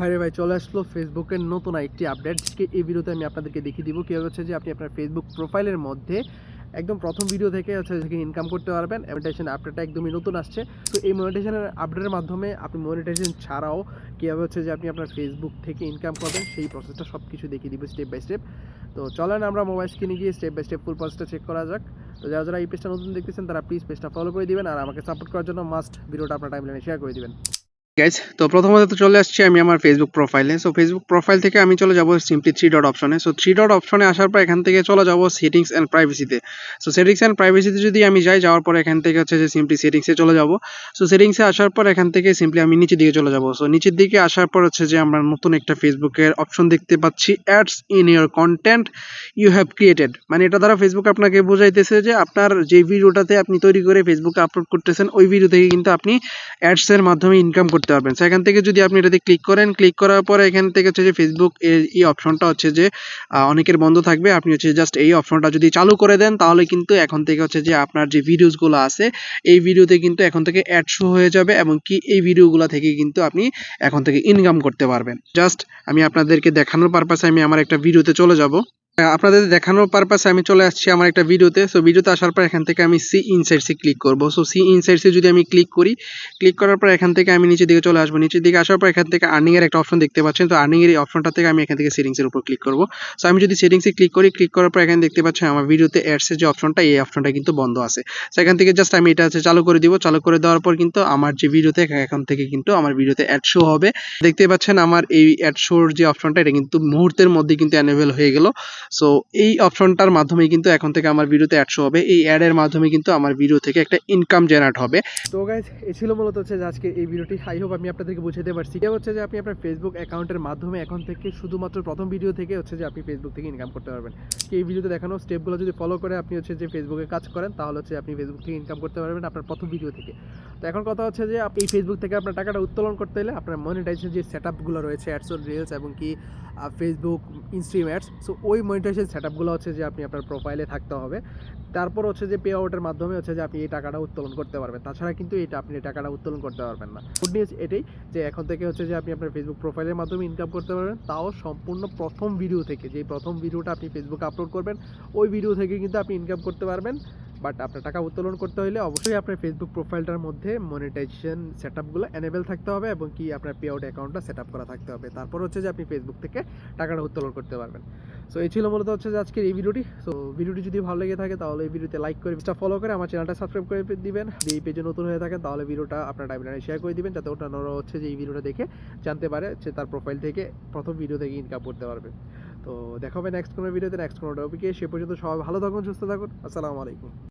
ভাইরে ভাই, চলে আসলো ফেসবুকের নতুন একটি আপডেট আজকে এই ভিডিওতে আমি আপনাদেরকে দেখিয়ে দিব কীভাবে হচ্ছে যে আপনি আপনার ফেসবুক প্রোফাইলের মধ্যে একদম প্রথম ভিডিও থেকে হচ্ছে ইনকাম করতে পারবেন। মনিটাইজেশন আপডেটটা একদমই নতুন আসছে। তো এই মনিটাইজেশনের আপডেটের মাধ্যমে আপনি মনিটাইজেশন ছাড়াও কীভাবে হচ্ছে যে আপনি আপনার ফেসবুক থেকে ইনকাম করবেন সেই প্রসেসটা সব কিছু দেখিয়ে দিব স্টেপ বাই স্টেপ তো চলেন আমরা মোবাইল স্ক্রিনে গিয়ে স্টেপ বাই স্টেপ ফুল প্রসেসটা চেক করা যাক। তো যারা যারা এই পেজটা নতুন দেখতেছেন, তারা প্লিজ পেজটা ফলো করে দিবেন আর আমাকে সাপোর্ট করার জন্য মাস্ট ভিডিওটা আপনার টাইমলাইনে শেয়ার করে দিবেন। গাইজ তো প্রথমত তো চলে আসছি আমি আমার ফেসবুক প্রোফাইলে সো ফেসবুক প্রোফাইল থেকে আমি চলে যাব সিম্পলি থ্রি ডট অপশনে সো থ্রি ডট অপশনে আসার পর এখান থেকে চলে যাব সেটিংস অ্যান্ড প্রাইভেসিতে সো সেটিংস অ্যান্ড প্রাইভেসিতে যদি আমি যাই, যাওয়ার পর এখান থেকে হচ্ছে যে সিম্পলি সেটিংসে চলে যাব। সো সেটিংসে আসার পর এখান থেকে সিম্পলি আমি নিচের দিকে চলে যাব। সো নিচের দিকে আসার পর হচ্ছে যে আমরা নতুন একটা ফেসবুকের অপশন দেখতে পাচ্ছি ads in your content you have created মানে এটা দ্বারা ফেসবুক আপনাকে বোঝাইতেছে যে আপনার যে ভিডিওটাতে আপনি তৈরি করে ফেসবুকে আপলোড করতেছেন, ওই ভিডিও থেকে কিন্তু আপনি অ্যাডসের মাধ্যমে ইনকাম করতে পারবেন। সো এখান থেকে যদি আপনি এটাতে ক্লিক করেন ক্লিক করার পরে এখান থেকে হচ্ছে যে ফেসবুক এর এই অপশনটা হচ্ছে যে অনেকের বন্ধ থাকবে। আপনি হচ্ছে জাস্ট এই অপশনটা যদি চালু করে দেন, তাহলে কিন্তু এখন থেকে হচ্ছে যে আপনার যে ভিডিওসগুলো আছে, এই ভিডিওতে কিন্তু এখন থেকে অ্যাড শো হয়ে যাবে এবং কি এই ভিডিওগুলো থেকে কিন্তু আপনি এখন থেকে ইনকাম করতে পারবেন। জাস্ট আমি আপনাদেরকে দেখানোর পারপাসে আমি আমার একটা ভিডিওতে চলে যাব। আপনাদের দেখানোর পারপাসে আমি চলে আসছি আমার একটা ভিডিওতে সো ভিডিওতে আসার পর এখান থেকে আমি সি ইনসাইটসে ক্লিক করব। সো সি ইনসাইটসে যদি আমি ক্লিক করি ক্লিক করার পর এখান থেকে আমি নিচের দিকে চলে আসব। নিচের দিকে আসার পর এখান থেকে আর্নিংয়ের একটা অপশন দেখতে পাচ্ছেন। তো আর্নিং এর এই অপশনটা থেকে আমি এখান থেকে সেটিংস এর উপর ক্লিক করব। সো আমি যদি সেটিংসে ক্লিক করি ক্লিক করার পর এখানে দেখতে পাচ্ছেন আমার ভিডিওতে অ্যাডস এর যে অপশনটা এই অপশনটা কিন্তু বন্ধ আছে। সো এখান থেকে জাস্ট আমি এটা চালু করে দিব। চালু করে দেওয়ার পর কিন্তু আমার যে ভিডিওতে এখন থেকে কিন্তু আমার ভিডিওতে অ্যাড শো হবে। দেখতে পাচ্ছেন আমার এই অ্যাড শোর যে অপশনটা এটা কিন্তু মুহূর্তের মধ্যে কিন্তু অ্যানেবল হয়ে গেল। সো এই অপশনটার মাধ্যমে কিন্তু এখন থেকে আমার ভিডিওতে অ্যাড শো হবে। এই অ্যাডের মাধ্যমে কিন্তু আমার ভিডিও থেকে একটা ইনকাম জেনারেট হবে। তো গাইজ এ ছিল মূলত হচ্ছে যে আজকে এই ভিডিওটি হাই হোপ আমি আপনাদেরকে বুঝাতে পারছি। এটা হচ্ছে যে আপনি আপনার ফেসবুক অ্যাকাউন্টের মাধ্যমে এখন থেকে শুধুমাত্র প্রথম ভিডিও থেকে হচ্ছে যে আপনি ফেসবুক থেকে ইনকাম করতে পারবেন। এই ভিডিওতে দেখানো স্টেপগুলো যদি ফলো করে আপনি হচ্ছে যে ফেসবুকে কাজ করেন, তাহলে হচ্ছে আপনি ফেসবুক থেকে ইনকাম করতে পারবেন আপনার প্রথম ভিডিও থেকে। তো এখন কথা হচ্ছে যে আপনি ফেসবুক থেকে আপনার টাকাটা উত্তোলন করতে হলে আপনার মনিটাইজেশন যে সেট আপগুলো রয়েছে অ্যাডস রিলস এবং কি ফেসবুক ইনস্ট্রিম অ্যাডস সো ওই মনিটাইজেশন সেট আপগুলো হচ্ছে যে আপনি আপনার প্রোফাইলে থাকতে হবে। তারপর হচ্ছে যে পে আউটের মাধ্যমে হচ্ছে যে আপনি এই টাকাটা উত্তোলন করতে পারবেন। তাছাড়া কিন্তু এটা আপনি টাকাটা উত্তোলন করতে পারবেন না। গুড নিউজ এটাই যে এখন থেকে হচ্ছে যে আপনি আপনার ফেসবুক প্রোফাইলের মাধ্যমে ইনকাম করতে পারবেন। তাও সম্পূর্ণ প্রথম ভিডিও থেকে যে প্রথম ভিডিওটা আপনি ফেসবুকে আপলোড করবেন, ওই ভিডিও থেকে কিন্তু আপনি ইনকাম করতে পারবেন। বাট আপনার টাকা উত্তোলন করতে হলে অবশ্যই আপনার ফেসবুক প্রোফাইলটার মধ্যে মনিটাইজেশন সেট আপগুলো এনেবেল থাকতে হবে এবং কি আপনার পে আউট অ্যাকাউন্টটা সেট আপ করা থাকতে হবে। তারপর হচ্ছে যে আপনি ফেসবুক থেকে টাকাটা উত্তোলন করতে পারবেন। সো এই ছিল মূলত হচ্ছে যে আজকের এই ভিডিওটি সো ভিডিওটি যদি ভালো লেগে থাকে তাহলে এই ভিডিওতে লাইক করে পেজটা ফলো করে আমার চ্যানেলটা সাবস্ক্রাইব করে দিবেন। যদি এই পেজে নতুন হয়ে থাকেন তাহলে ভিডিওটা আপনার টাইমলাইনে শেয়ার করে দিবেন যাতে অন্যান্যরা হচ্ছে যে এই ভিডিওটা দেখে জানতে পারে যে তার প্রোফাইল থেকে প্রথম ভিডিও থেকে ইনকাম করতে পারবে। তো, দেখা হবে নেক্সট কোনো ভিডিওতে নেক্সট কোনো টপিকে সে পর্যন্ত সবাই ভালো থাকুন, সুস্থ থাকুন। আসসালামু আলাইকুম।